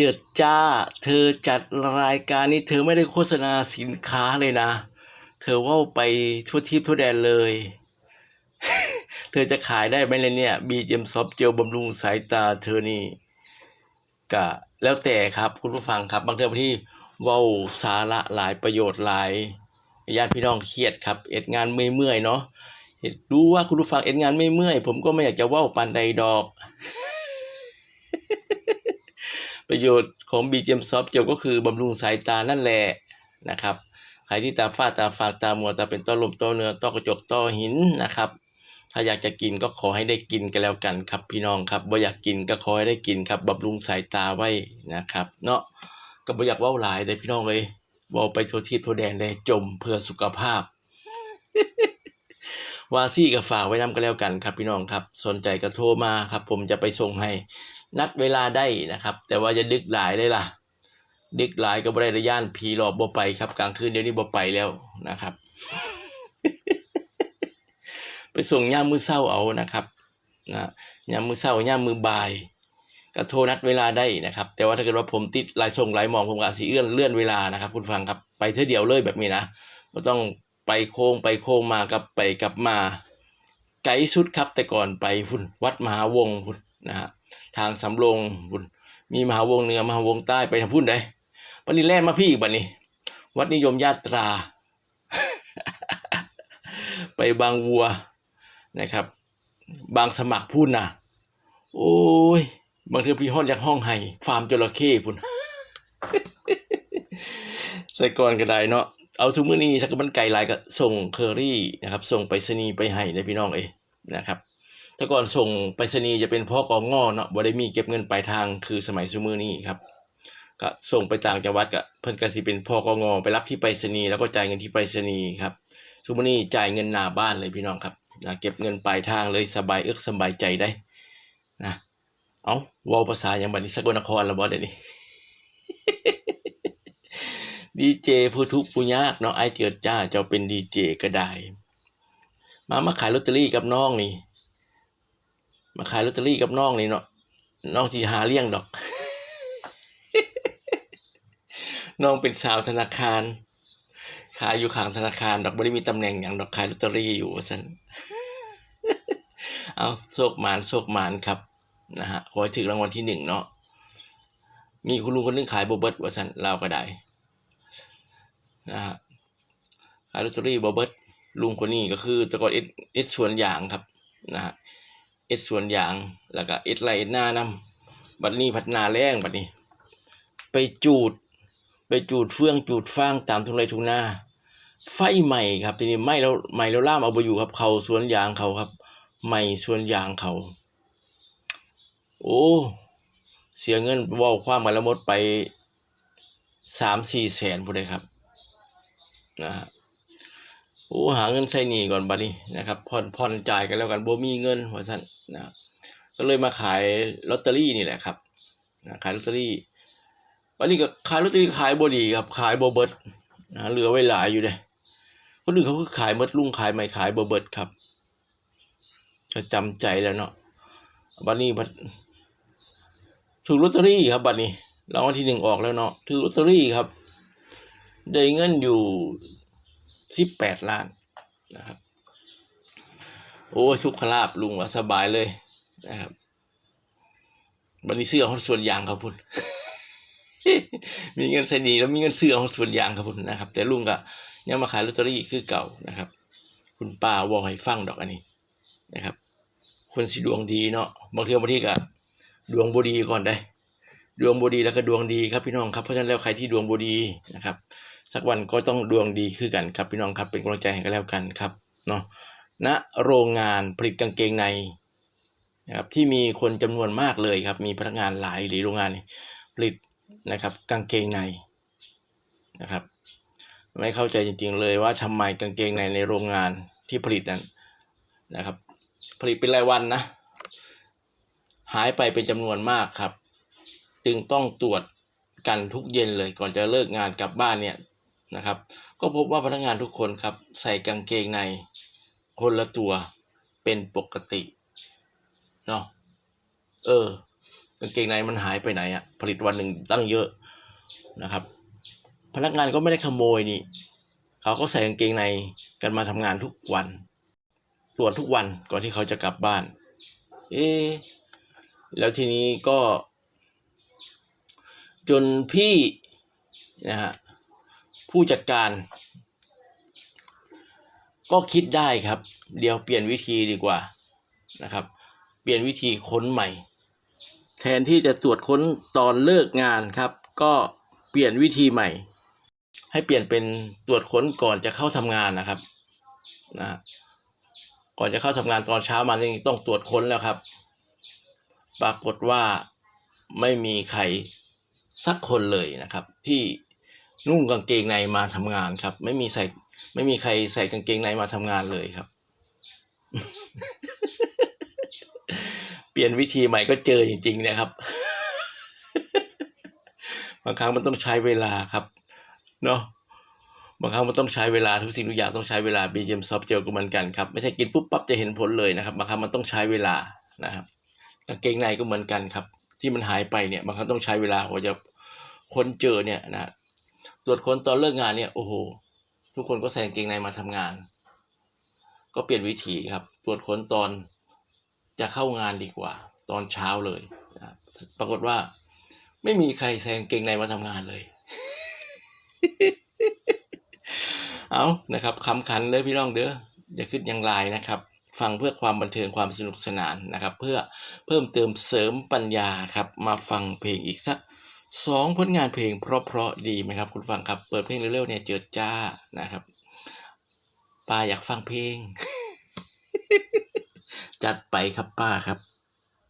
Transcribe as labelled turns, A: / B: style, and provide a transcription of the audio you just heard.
A: เจิดจ้า เธอจัดรายการนี้เธอไม่ได้โฆษณาสินค้าเลยนะ เธอว่าไปทั่วทิพย์ทั่วแดนเลย เธอจะขายได้ไหมเลยเนี่ยบีเจมซอฟเจลบำรุงสายตาเธอนี่กะแล้วแต่ครับคุณผู้ฟังครับ บางเทอที่ว้าสาระหลายประโยชน์หลายญาติพี่น้องเครียดครับ เอ็ดงานเมื่อยเนาะรู้ว่าคุณผู้ฟังเอ็ดงานไม่เมื่อย ผมก็ไม่อยากจะว้าปานใดดอก ประโยชน์ของ BGM Soft Gel ก็คือบำรุงสายตานั่นแหละนะครับ ใครที่ตาฝ้าตาฝาดตามัวตาเป็นต้อลมต้อเนื้อต้อกระจกต้อหินนะครับ ถ้าอยากจะกินก็ขอให้ได้กินกันแล้วกันครับพี่น้องครับบ่อยากกินก็ขอให้ได้กินครับบำรุงสายตาไว้นะครับ เนาะก็บ่อยากว้าหลายเลยพี่น้องเลยเว้าไปทัวทิศทัวแดนเลยจมเพื่อสุขภาพวาซี่ก็ฝากไว้นำกันแล้วกันครับพี่น้องครับ สนใจก็โทรมาครับ ผมจะไปส่งให้ นัดเวลาได้นะครับ แต่ว่าจะดึกหลายเลยล่ะ ดึกหลายก็บ่ได้ระย่านผีหลอกบ่ไปครับกลางคืนเดี๋ยวนี้บ่ไปแล้วนะครับ ไปส่งย่ามมือเศร้าเอานะครับนะย่ามมือเศร้าย่ามมือบ่ายก็โทรนัดเวลาได้นะครับ แต่ว่าถ้าเกิดว่าผมติดลายส่งหลายมองผมก็อาจสิเอื้อนเลื่อนเวลานะครับ คุณฟังครับไปเท่าเดียวเลยแบบนี้นะก็ต้องไปโค้งไปโค้งมากับไปกลับมา ไกลสุดครับแต่ก่อนไปพุ่นวัดมหาวงศ์พุ่นนะฮะ ทางสำโรงบุญมีมหาวงเหนือมหาวงใต้ไปทางพุ่นได้ปันนี้แล่นมาพี่อีกบัดนี้ วัดนิยมญาตรา ไปบางวัวนะครับ บางสมัครพุ่นนะโอ้ย บางทีพี่ห้องจากห้องไห้ฟาร์มจระเข้พุ่นแต่ก่อนก็ได้เนาะเอาทุกมื้อนี้สักมันไก่ลายก็ส่งเคอรี่นะครับ ส่งไปสนีไปให้ในพี่น้องเอยนะครับ แต่ก่อนส่งไปรษณีย์จะเป็นพ่อกองงอเนาะบ่ได้มีเก็บเงินปลายทางคือสมัยซุมือนี้ครับก็ส่งไปต่างจังหวัดก็เพิ่นก็สิเป็นพ่อกองงอไปรับที่ไปรษณีย์แล้วก็จ่ายเงินที่ไปรษณีย์ครับซุมือนี้จ่ายเงินหน้าบ้านเลยพี่น้องครับนะเก็บเงินปลายทางเลยสบายเอิกสบายใจได้นะเอาเว้าภาษาอย่างบัดนี้สกลนครแล้วบ่เดี๋ยวนี้ดีเจผู้ทุกผู้ยากเนาะไอเจิดจ้าเจ้าเป็นดีเจก็ได้ มามาขายลอตเตอรี่กับน้องนี่ มาขายลอตเตอรี่กับน้องนี่เนาะน้องสีหาเลี้ยงดอก น้องเป็นสาวธนาคาร ขายอยู่ข้างธนาคาร ดอกไม่ได้มีตำแหน่งอย่างดอกขายลอตเตอรี่อยู่ว่าซั่นเอาโชคหมานโชคหมานครับนะฮะขอให้ถึงรางวัลที่หนึ่งเนาะมีคุณลุงคนนึงขายโบเบิร์ตว่าซั่นเราก็ได้นะฮะขายลอตเตอรี่โบเบิร์ตลุงคนนี้ก็คือตะกอนเอสเอสสวนอย่างครับนะฮะ เอ็ดสวนยาง แล้วก็เอ็ดไรเอ็ดหน้านำบัดนี้พัฒนาแรงบัดนี้ ไปจูด ไปจูดเฟืองจูดฟางตามทุ่งไรทุ่งนาไฟใหม่ครับทีนี้ไหม้แล้วไหม้แล้วล่ามเอาไปอยู่ครับเขาสวนยางเขาครับไหม้สวนยางเขา โอ้ เสียเงินว่าความกันแล้วหมดไปสามสี่แสนพูดเลยครับนะฮะ โอ้หาเงินใช้หนี้ก่อนบัดนี้นะครับผ่อนผ่อนจ่ายกันแล้วกันบ่มีเงินว่าซั่นนะก็เลยมาขายลอตเตอรี่นี่แหละครับนะขายลอตเตอรี่วันนี้ก็ขายลอตเตอรี่ขายบ่ดีครับ ขายบ่เบิดนะเหลือไว้หลายอยู่เด้คนอื่นเขาก็ขายหมดลุงขายไม่ขายบ่เบิดครับก็จำใจแล้วเนาะบัดนี้บัดถูกลอตเตอรี่ครับบัดนี้รางวัลที่หนึ่งออกแล้วเนาะถือลอตเตอรี่ครับ ได้เงินอยู่ สิบแปดล้านนะครับ โอ้ยทุกขลาบลุงว่าสบายเลยนะครับบันนี้เสื้อของส่วนยางครับพุ่นมีเงินใส่ดีแล้วมีเงินเสื้อของส่วนยางครับพุ่นนะครับ แต่ลุงก็ยังมาขายลอตเตอรี่คือเก่านะครับ คุณป้าบอให้ฟังดอกอันนี้นะครับ คนสิดวงดีเนาะบางทีบางทีก็ดวงบดีก่อนได้ ดวงบดีแล้วก็ดวงดีครับพี่น้องครับเพราะฉะนั้นแล้วใครที่ดวงบดีนะครับ สักวันก็ต้องดวงดีขึ้นกันครับพี่น้องครับเป็นกำลังใจให้กันแล้วกันครับเนาะณโรงงานผลิตกางเกงในนะครับที่มีคนจำนวนมากเลยครับมีพนักงานหลายหรือโรงงานผลิตนะครับกางเกงในนะครับไม่เข้าใจจริงๆเลยว่าทำไมกางเกงในในโรงงานที่ผลิตนั้นนะครับ ผลิตเป็นรายวันนะ หายไปเป็นจำนวนมากครับ จึงต้องตรวจกันทุกเย็นเลยก่อนจะเลิกงานกลับบ้านเนี่ย นะครับ ก็พบว่าพนักงานทุกคนครับใส่กางเกงในคนละตัวเป็นปกติเนาะเออกางเกงในมันหายไปไหนอะผลิตวันหนึ่งตั้งเยอะนะครับ พนักงานก็ไม่ได้ขโมยนี่เขาก็ใส่กางเกงในกันมาทำงานทุกวัน ตรวจทุกวันก่อนที่เขาจะกลับบ้าน เอ๊แล้วทีนี้ก็ จนพี่นะฮะ ผู้จัดการ ก็คิดได้ครับ เดี๋ยวเปลี่ยนวิธีดีกว่านะครับ เปลี่ยนวิธีค้นใหม่ แทนที่จะตรวจค้นตอนเลิกงานครับ ก็เปลี่ยนวิธีใหม่ ให้เปลี่ยนเป็นตรวจค้นก่อนจะเข้าทำงานนะครับนะก่อนจะเข้าทำงานตอนเช้ามานี่ต้องตรวจค้นแล้วครับ ปรากฏว่าไม่มีใครสักคนเลยนะครับ ที่ นุ่งกางเกงในมาทำงานครับ ไม่มีใส่ ไม่มีใครใส่กางเกงในมาทำงานเลยครับ เปลี่ยนวิธีใหม่ก็เจอจริง ๆ นะครับบางครั้งมันต้องใช้เวลาครับ เนาะบางครั้งมันต้องใช้เวลาทุกสิ่งทุกอย่างต้องใช้เวลา BGM Soft Gel ก็เหมือนกันครับ ไม่ใช่กินปุ๊บปั๊บจะเห็นผลเลยนะครับ บางครั้งมันต้องใช้เวลานะครับกางเกงในก็เหมือนกันครับ ที่มันหายไปเนี่ยบางครั้งต้องใช้เวลากว่าจะค้นเจอเนี่ยนะ ตรวจค้นตอนเลิกงานเนี่ยโอ้โห ทุกคนก็ใส่กางเกงในมาทำงาน ก็เปลี่ยนวิธีครับ ตรวจค้นตอนจะเข้างานดีกว่า ตอนเช้าเลยนะปรากฏว่า ไม่มีใครใส่กางเกงในมาทำงานเลย เอานะครับคำขันเลยพี่น้องเด้ออย่าขึ้นยังไลน์นะครับฟังเพื่อความบันเทิงความสนุกสนานนะครับ เพื่อเพิ่มเติมเสริมปัญญาครับ มาฟังเพลงอีกสัก สองผลงานเพลงเพราะๆดีไหมครับ คุณฟังครับ เปิดเพลงเร็วๆเนี่ยเจิดจ้านะครับป้าอยากฟังเพลง จัดไปครับป้าครับ